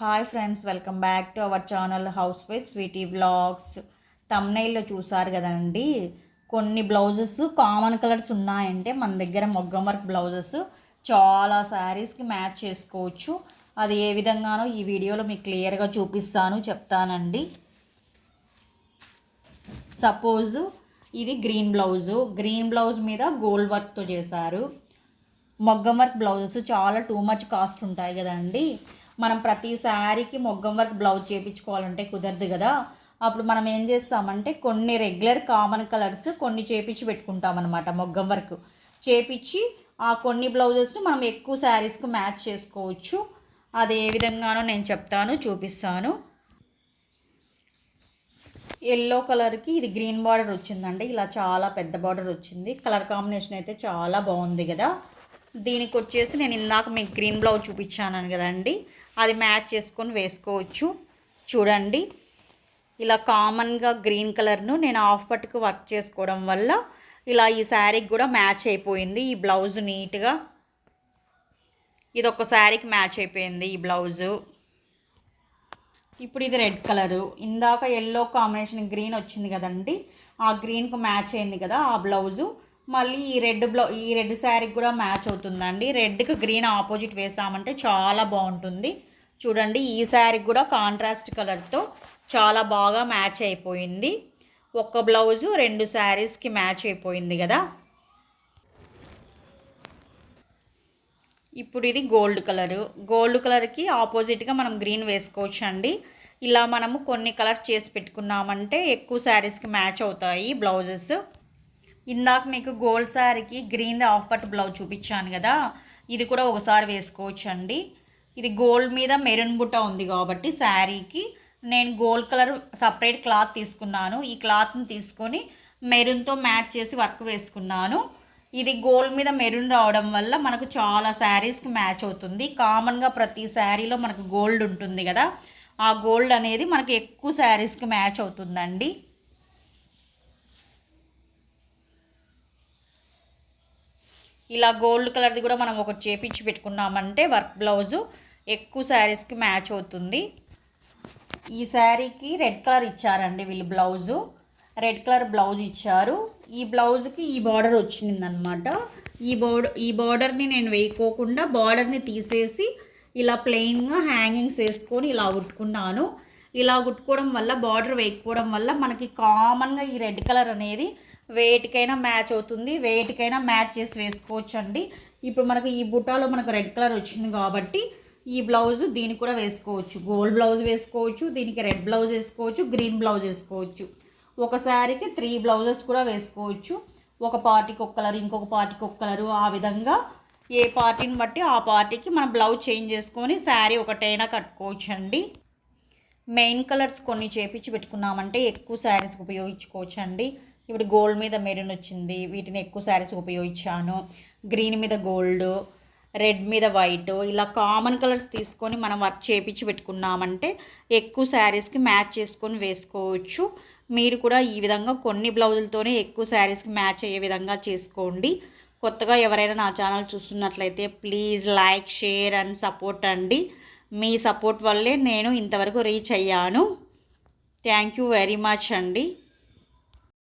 Hi friends welcome back to our channel housewives sweety vlogs తమ్నైల్లో చూసారు కదండి. కొన్ని blouses common colours ఉన్నాయంటే మన దగ్గర మొగ్గం వర్క్ బ్లౌజెస్ చాలా శారీస్కి మ్యాచ్ చేసుకోవచ్చు. అది ఏ విధంగానో ఈ వీడియోలో మీకు క్లియర్గా చూపిస్తాను చెప్తానండి. సపోజు ఇది గ్రీన్ బ్లౌజు గ్రీన్ బ్లౌజ్ మీద గోల్డ్ వర్క్తో చేశారు. మొగ్గం వర్క్ బ్లౌజెస్ చాలా టూ మచ్ కాస్ట్ ఉంటాయి కదండి. మనం ప్రతి శారీకి మొగ్గం వర్క్ బ్లౌజ్ చేయించుకోవాలంటే కుదరదు కదా. అప్పుడు మనం ఏం చేస్తామంటే కొన్ని రెగ్యులర్ కామన్ కలర్స్ కొన్ని చేపించి పెట్టుకుంటాం అనమాట మొగ్గం వర్క్. చేపించి ఆ కొన్ని బ్లౌజెస్ని మనం ఎక్కువ శారీస్కి మ్యాచ్ చేసుకోవచ్చు. అది ఏ విధంగానో నేను చెప్తాను చూపిస్తాను. ఎల్లో కలర్కి ఇది గ్రీన్ బార్డర్ వచ్చిందండి. ఇలా చాలా పెద్ద బార్డర్ వచ్చింది. కలర్ కాంబినేషన్ అయితే చాలా బాగుంది కదా. దీనికి వచ్చేసి నేను ఇందాక మీకు గ్రీన్ బ్లౌజ్ చూపించాను కదండి. అది మ్యాచ్ చేసుకొని వేసుకోవచ్చు. చూడండి. ఇలా కామన్గా గ్రీన్ కలర్ను నేను హాఫ్ పట్టుకు వర్క్ చేసుకోవడం వల్ల ఇలా ఈ శారీకి కూడా మ్యాచ్ అయిపోయింది ఈ బ్లౌజ్ నీట్గా. ఇది ఒక శారీకి మ్యాచ్ అయిపోయింది ఈ బ్లౌజు ఇప్పుడు ఇది రెడ్ కలరు ఇందాక ఎల్లో కాంబినేషన్ గ్రీన్ వచ్చింది కదండి. ఆ గ్రీన్కు మ్యాచ్ అయింది కదా ఆ బ్లౌజు మళ్ళీ ఈ రెడ్ బ్లౌ ఈ రెడ్ శారీకి కూడా మ్యాచ్ అవుతుందండి. రెడ్కి గ్రీన్ ఆపోజిట్ వేసామంటే చాలా బాగుంటుంది. చూడండి ఈ శారీకి కూడా కాంట్రాస్ట్ కలర్తో చాలా బాగా మ్యాచ్ అయిపోయింది. ఒక్క బ్లౌజు రెండు శారీస్కి మ్యాచ్ అయిపోయింది కదా. ఇప్పుడు ఇది గోల్డ్ కలరు గోల్డ్ కలర్కి ఆపోజిట్గా మనం గ్రీన్ వేసుకోవచ్చు అండి ఇలా మనము కొన్ని కలర్స్ చేసి పెట్టుకున్నామంటే ఎక్కువ శారీస్కి మ్యాచ్ అవుతాయి బ్లౌజెస్ ఇందాక మీకు గోల్డ్ శారీకి గ్రీన్ ఆఫ్ పట్ బ్లౌజ్ చూపించాను కదా. ఇది కూడా ఒకసారి వేసుకోవచ్చు అండి ఇది గోల్డ్ మీద మెరూన్ బుట్ట ఉంది కాబట్టి శారీకి నేను గోల్డ్ కలర్ సపరేట్ క్లాత్ తీసుకున్నాను. ఈ క్లాత్ని తీసుకొని మెరూన్తో మ్యాచ్ చేసి వర్క్ వేసుకున్నాను. ఇది గోల్డ్ మీద మెరూన్ రావడం వల్ల మనకు చాలా శారీస్కి మ్యాచ్ అవుతుంది. కామన్గా ప్రతి శారీలో మనకు గోల్డ్ ఉంటుంది కదా. ఆ గోల్డ్ అనేది మనకి ఎక్కువ శారీస్కి మ్యాచ్ అవుతుందండి. ఇలా గోల్డ్ కలర్ది కూడా మనం ఒకటి చేపించి పెట్టుకున్నామంటే వర్క్ బ్లౌజు ఎక్కువ శారీస్కి మ్యాచ్ అవుతుంది. ఈ శారీకి రెడ్ కలర్ ఇచ్చారండి వీళ్ళు బ్లౌజు. రెడ్ కలర్ బ్లౌజ్ ఇచ్చారు. ఈ బ్లౌజ్కి ఈ బార్డర్ వచ్చిందనమాట ఈ బోర్డర్ ఈ బార్డర్ని నేను వేయకోకుండా బార్డర్ని తీసేసి ఇలా ప్లెయిన్గా హ్యాంగింగ్స్ వేసుకొని ఇలా కుట్టుకున్నాను ఇలా కుట్టుకోవడం వల్ల బార్డర్ వేయకపోవడం వల్ల మనకి కామన్గా ఈ రెడ్ కలర్ అనేది వెయిట్కైనా మ్యాచ్ అవుతుంది. వేటికైనా మ్యాచ్ చేసి వేసుకోవచ్చు అండి ఇప్పుడు మనకు ఈ బుట్టాలో మనకు రెడ్ కలర్ వచ్చింది కాబట్టి ఈ బ్లౌజ్ దీన్ని కూడా వేసుకోవచ్చు. గోల్డ్ బ్లౌజ్ వేసుకోవచ్చు. దీనికి రెడ్ బ్లౌజ్ వేసుకోవచ్చు. గ్రీన్ బ్లౌజ్ వేసుకోవచ్చు. ఒక శారీకి త్రీ బ్లౌజెస్ కూడా వేసుకోవచ్చు. ఒక పార్టీకి ఒక కలర్ ఇంకొక పార్టీకి ఒక కలరు ఆ విధంగా ఏ పార్టీని బట్టి ఆ పార్టీకి మనం బ్లౌజ్ చేంజ్ చేసుకొని శారీ ఒకటైనా కట్టుకోవచ్చు అండి మెయిన్ కలర్స్ కొన్ని చేపించి పెట్టుకున్నామంటే ఎక్కువ శారీస్ ఉపయోగించుకోవచ్చు అండి ఇప్పుడు గోల్డ్ మీద మెరూన్ వచ్చింది వీటిని ఎక్కువ శారీస్ ఉపయోగించాను. గ్రీన్ మీద గోల్డ్ రెడ్ మీద వైట్ ఇలా కామన్ కలర్స్ తీసుకొని మనం వర్క్ చేపించి పెట్టుకున్నామంటే ఎక్కువ శారీస్కి మ్యాచ్ చేసుకొని వేసుకోవచ్చు. మీరు కూడా ఈ విధంగా కొన్ని బ్లౌజులతోనే ఎక్కువ శారీస్కి మ్యాచ్ అయ్యే విధంగా చేసుకోండి. కొత్తగా ఎవరైనా నా ఛానల్ చూస్తున్నట్లయితే please like share and support అండి. మీ సపోర్ట్ వల్లే నేను ఇంతవరకు రీచ్ అయ్యాను. థ్యాంక్ యూ వెరీ మచ్ అండి.